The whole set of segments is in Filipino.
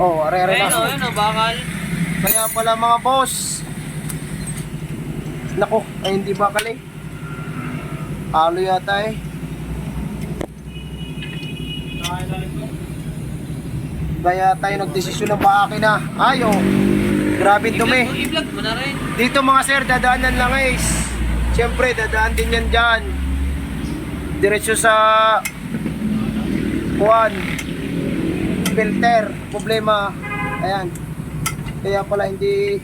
Oh, are-are Ayun o, na. ayun o, bakal. Kaya pala mga boss. Nako, ay hindi ba kali? Halo yata eh. Kaya tayo nagdesisyon ng baaki na. Ayo. Grabe dumi. Mo, i-vlog mo na rin. Dito mga sir, dadaanan lang guys. Siyempre, dadaan din yan dyan. Diretso sa Juan. Filter. Problema. Ayan. Kaya pala hindi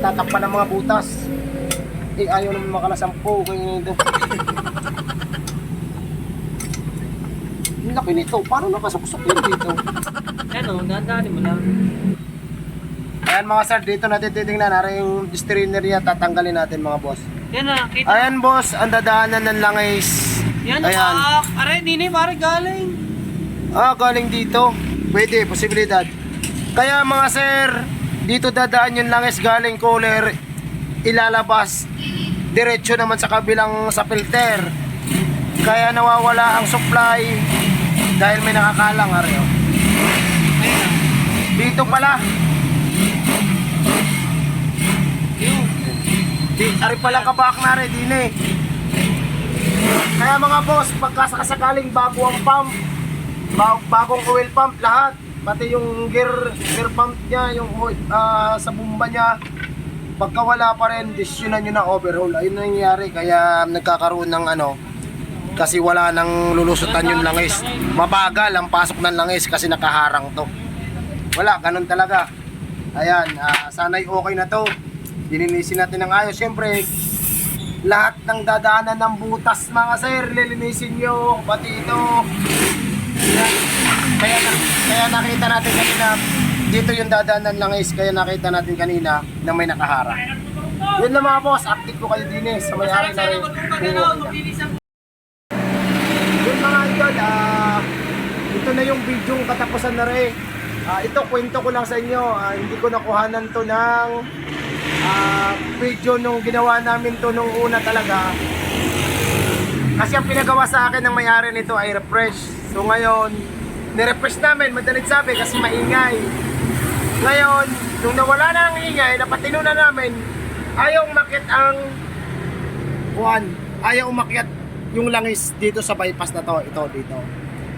tatakpan ng mga butas. Eh, ayaw naman makalasampo. Kaya ito. Laki nito. Paano nakasuksok yun dito? Yan o, dahan mo lang. Ayan mga sir, dito natin titingnan. Narin yung strainer niya, tatanggalin natin mga boss. Yan na, kita. Ayan boss, ang dadaanan ng langis. Yan, Ayan. ah, aray, di na, pare galing. Ah, galing dito. Pwede, posibilidad. Kaya mga sir, dito dadaan yung langis galing cooler, ilalabas diretso naman sa kabilang sa filter. Kaya nawawala ang supply dahil may nakakalang areo. Ayun o. Dito pala, di, ari pala kabak na rin, din eh. Kaya mga boss, pagkasakaling bago ang pump, bagong oil pump lahat, pati yung gear, gear pump niya, yung ah, sa bumba niya, pagka wala pa rin, desisyonan nyo na overhaul. Ayun na nangyayari, kaya nagkakaroon ng ano, kasi wala nang lulusutan yung langis. Mabagal ang pasok ng langis kasi nakaharang to. Wala, ganun talaga. Ayan, ah, sana'y okay na to. Dininisin natin ng ayos. Siyempre, lahat ng dadaanan ng butas mga sir, lilinisin nyo, pati ito. Kaya, kaya nakita natin kanina, dito yung dadaanan lang is, kaya nakita natin kanina na may nakaharang. Yun lang mga boss, update ko kayo din eh, sa may-ari na rin. Yun mga idol, ah, ito na yung video katapusan na rin. Ah, ito, kwento ko lang sa inyo. Ah, hindi ko nakuhanan to ng ah, video nung ginawa namin to nung una talaga. Kasi ang pinagawa sa akin ng may-ari nito ay refresh. So ngayon, nirefresh namin, madalit sabi kasi maingay. Ngayon, nung nawala na ang ingay, napatino na namin, ayaw umakyat ang Juan, ayaw umakyat yung langis dito sa bypass na to, ito dito.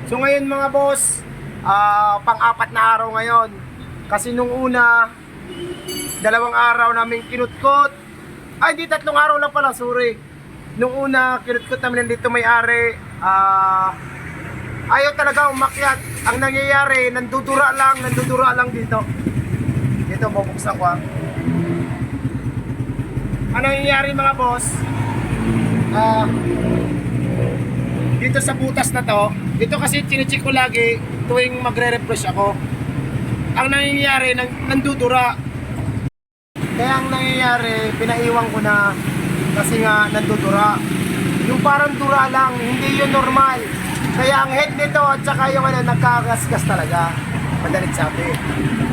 So ngayon mga boss, ah, pang-apat na araw ngayon. Kasi nung una, dalawang araw namin kinutkot. Ay, di tatlong araw lang pala, sorry. Nung una, kinutkot namin dito may-ari. Ah, ayaw talaga umakyat. Ang nangyayari, nandudura lang, nandudura lang dito. Dito, bubuksan ko ah. Ang nangyayari mga boss, ah, dito sa butas na to, dito kasi chinecheck ko lagi tuwing magre-refresh ako. Ang nangyayari, nang, nandudura. Kaya ang nangyayari, pinaiwan ko na kasi nga nandudura. Yung parang dura lang, hindi yun normal. Kaya ang head nito at saka yung ano, nagkagasgas talaga. Madalit sabi.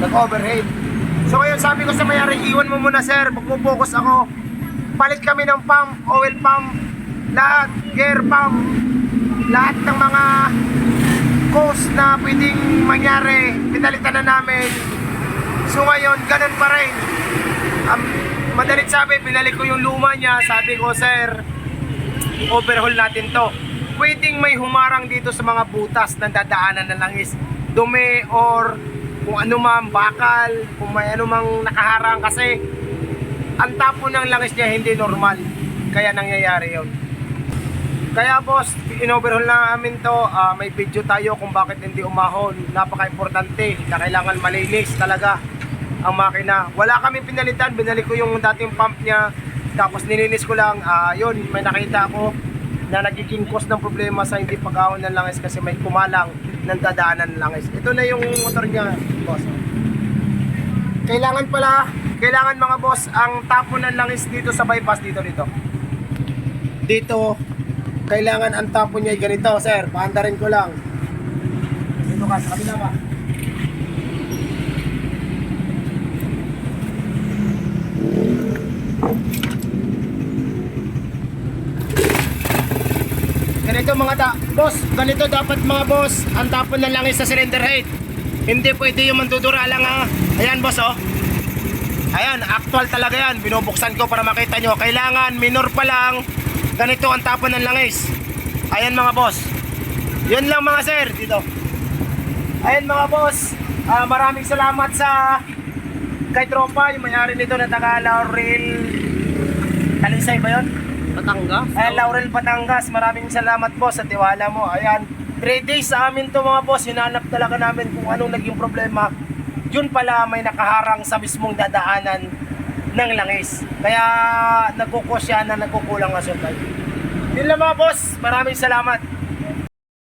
Nag-overhead. So ngayon sabi ko sa mayari, iwan mo muna sir, magpo-focus ako. Palit kami ng pump, oil pump, lahat, gear pump, lahat ng mga cost na pwedeng mangyari, pinalitan na namin. So ngayon, ganun pa rin. Um, madalit sabi, pinalik ko yung luma niya. Sabi ko, sir, overhaul natin to. Pwedeng may humarang dito sa mga butas na dadaanan ng langis. Dumi or kung ano man, bakal, kung may ano mang nakaharang kasi ang tapo ng langis niya hindi normal. Kaya nangyayari yon. Kaya boss, in-overhaul na namin to. Ah, may video tayo kung bakit hindi umahon. Napaka-importante na kailangan malinis talaga ang makina. Wala kami pinalitan. Binalik ko yung dating pump niya. Tapos nilinis ko lang. Ah, yun, may nakita ako na nagiging cause ng problema sa hindi pag-ahon ng langis kasi may kumalang ng dadaanan ng langis. Ito na yung motor niya, boss. Kailangan pala, kailangan mga boss, ang tapo ng langis dito sa bypass dito dito. Dito, kailangan ang tapo niya ganito, sir. Paandarin ko lang. Dito ka, sa kabila ka. Ganito mga ta boss, ganito dapat mga boss ang tapon ng langis sa cylinder head. Hindi pwede yung mandudura lang ha. Ayan boss oh. Ayan, actual talaga yan. Binubuksan ko para makita nyo. Kailangan minor pa lang. Ganito ang tapon ng langis. Ayan mga boss. Yun lang mga sir. Dito. Ayan mga boss. Ah, maraming salamat sa kay Tropa, yung mayari nito na taga Laurel Talisay ba yun? Batangas? Eh, Laurel Batangas, maraming salamat po sa tiwala mo. Ayan, 3 days sa amin to mga boss. Hinanap talaga namin kung anong naging problema. Yun pala may nakaharang sa mismong dadaanan ng langis. Kaya nagkukusya na nagkukulang ang supply. Yun lang mga boss. Maraming salamat.